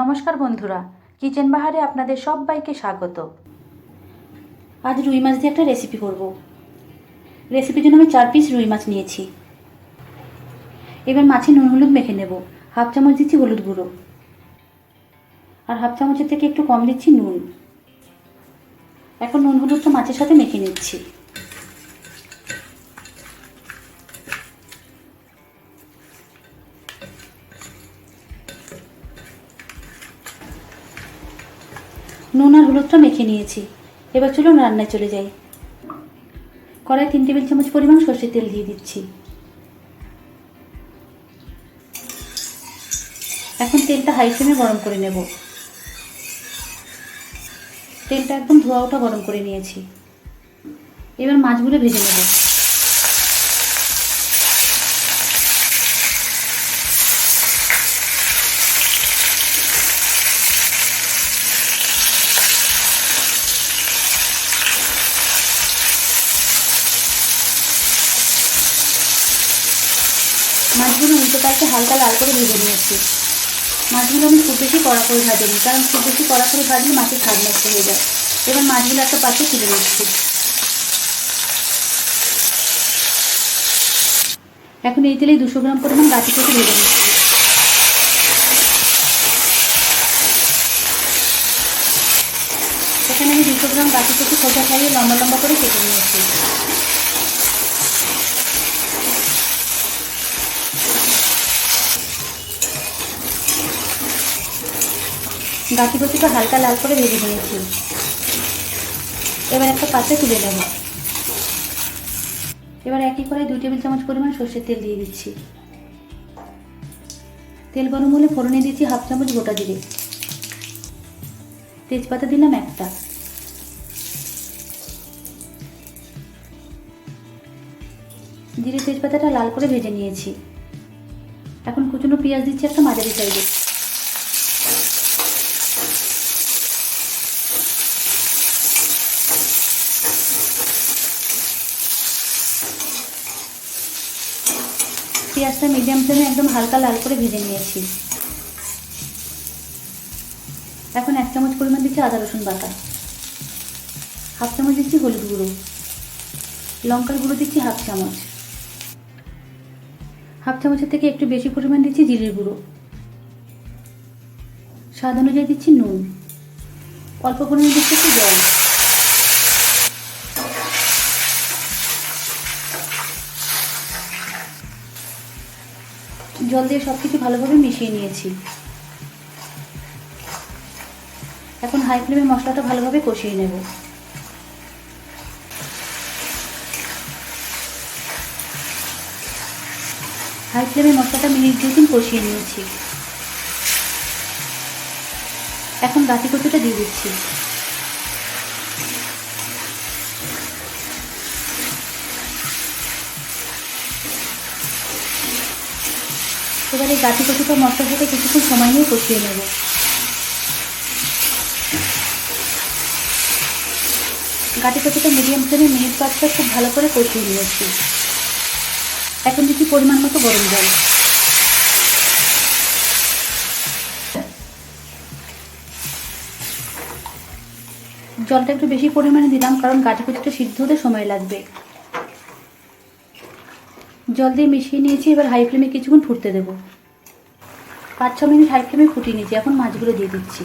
নমস্কার বন্ধুরা, কিচেন বাহারে আপনাদের সবাইকে স্বাগত। আজ রুই মাছ দিয়ে একটা রেসিপি করব। রেসিপির জন্য আমি চার পিস রুই মাছ নিয়েছি। এবার মাছে নুন হলুদ মেখে নেব, হাফ চামচ দিচ্ছি হলুদ গুঁড়ো। আর হাফ চামচের থেকে একটু কম দিচ্ছি নুন। এখন নুন হলুদটা মাছের সাথে মেখে নিচ্ছি। নুন আর হলুদটা মেখে নিয়েছি। এবার চলুন রান্নায় চলে যাই। কড়াই তিন টেবিল চামচ পরিমাণ সর্ষের তেল দিয়ে দিচ্ছি। এখন তেলটা হাই ফ্লেমে গরম করে নেব। তেলটা একদম ধোয়া ওঠা গরম করে নিয়েছি। এবার মাছগুলো ভেজে নেব। পাল্টে হালকা লাল করে ভেজে নিয়েছি। মাছগুলো আমি খুব বেশি কড়া করে ভাজিনি, কারণ খুব বেশি কড়া করে ভাজলে মাছের স্বাদ নষ্ট হয়ে যায়। এবার মাছগুলো একটা পাত্রে তুলে নিচ্ছি। এখন এই তেলে দুশো গ্রাম পরিমাণ গাছি কেটে ভেজে নিচ্ছি। এখানে আমি দুশো গ্রাম গাছি কেটে খোসা ছাড়িয়ে লম্বা লম্বা করে কেটে নিয়েছি। গাছি কচুটা হালকা লাল করে ভেজে নিয়েছি। এবার একটা পাত্রে তুলে নেব। এবার একই করে দুই টেবিল চামচ পরিমাণ সর্ষের তেল দিয়ে দিচ্ছি। তেল গরম হলে ফোড়নে দিচ্ছি হাফ চামচ গোটা জিরে। তেজপাতা দিলাম একটা। জিরে তেজপাতাটা লাল করে ভেজে নিয়েছি। এখন কুচুনো পেঁয়াজ দিচ্ছি একটা মাঝারি সাইজে পেঁয়াজটা মিডিয়াম ফ্লেমে একদম হালকা লাল করে ভেজে নিয়েছি। এখন এক চামচ পরিমাণ দিচ্ছি আদা, রসুন বাটা। হাফ চামচ দিচ্ছি হলুদ গুঁড়ো। লঙ্কার গুঁড়ো দিচ্ছি হাফ চামচ। হাফ চামচের থেকে একটু বেশি পরিমাণ দিচ্ছি জিরের গুঁড়ো। স্বাদ অনুযায়ী দিচ্ছি নুন। অল্প পরিমাণ দিচ্ছি একটু জল। জল দিয়ে সব কিছু ভালোভাবে মিশিয়ে নিয়েছি। এখন হাই ফ্লেমে মশলাটা ভালোভাবে কষিয়ে নেব। হাই ফ্লেমে মশলাটা মিনিট দুই তিন কষিয়ে নিয়েছি। এখন গাতি কচুটা দিয়ে দিচ্ছি। এবারে গাছি কচুটা মশলার সাথে কিছুক্ষণ সময় নিয়ে কষিয়ে নেব। গাটি কচুটা মিডিয়াম ফ্লেমে মিনিট পাঁচটা খুব ভালো করে কষিয়ে নিয়েছি। এখন দিচ্ছি পরিমাণ মতো গরম জল। জলটা একটু বেশি পরিমাণে দিলাম, কারণ গাটি কচুটা সিদ্ধ হতে সময় লাগবে। জল দিয়ে মিশিয়ে নিয়েছি, এবার হাই ফ্লেমে কিছুক্ষণ ফুটতে দেবো। পাঁচ, ছ মিনিট হাই ফ্লেমে ফুটিয়ে নিয়েছি, এখন মাছগুলো দিয়ে দিচ্ছি।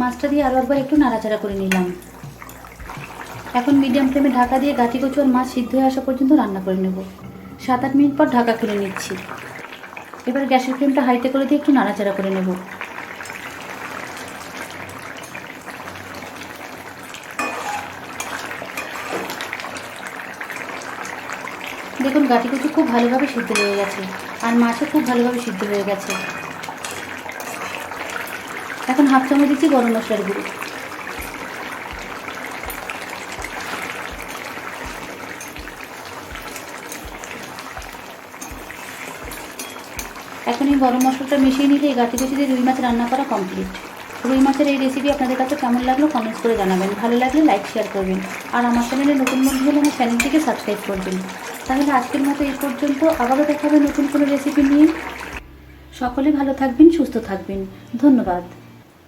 মাছটা দিয়ে আরও একবার একটু নাড়াচাড়া করে নিলাম। এখন মিডিয়াম ফ্লেমে ঢাকা দিয়ে গাঠি কচু আর মাছ সিদ্ধ হয়ে আসা পর্যন্ত রান্না করে নেব। সাত আট মিনিট পর ঢাকা খুলে নিচ্ছি। এবার গ্যাসের ফ্লেমটা হাইতে করে দিয়ে একটু নাড়াচাড়া করে নেব। দেখুন গাটি কচু খুব ভালোভাবে সিদ্ধ হয়ে গেছে আর মাছও খুব ভালোভাবে সিদ্ধ হয়ে গেছে। এখন হাফ চামচ দিচ্ছি গরম মশলার গুঁড়ো। এখন এই গরম মশলাটা মিশিয়ে নিলে এই গাঁটি দিয়ে রুই মাছ রান্না করা কমপ্লিট রুই মাছের এই রেসিপি আপনাদের কাছে কেমন লাগল কমেন্টস করে জানাবেন। ভালো লাগলে লাইক শেয়ার করবেন। আর আমার চ্যানেলে নতুন বন্ধু হলে আমার চ্যানেলটিকে সাবস্ক্রাইব করবেন। তাহলে আজকের মতো এই পর্যন্ত আবারও দেখা হবে নতুন কোনো রেসিপি নিয়ে। সকলে ভালো থাকবেন, সুস্থ থাকবেন। ধন্যবাদ।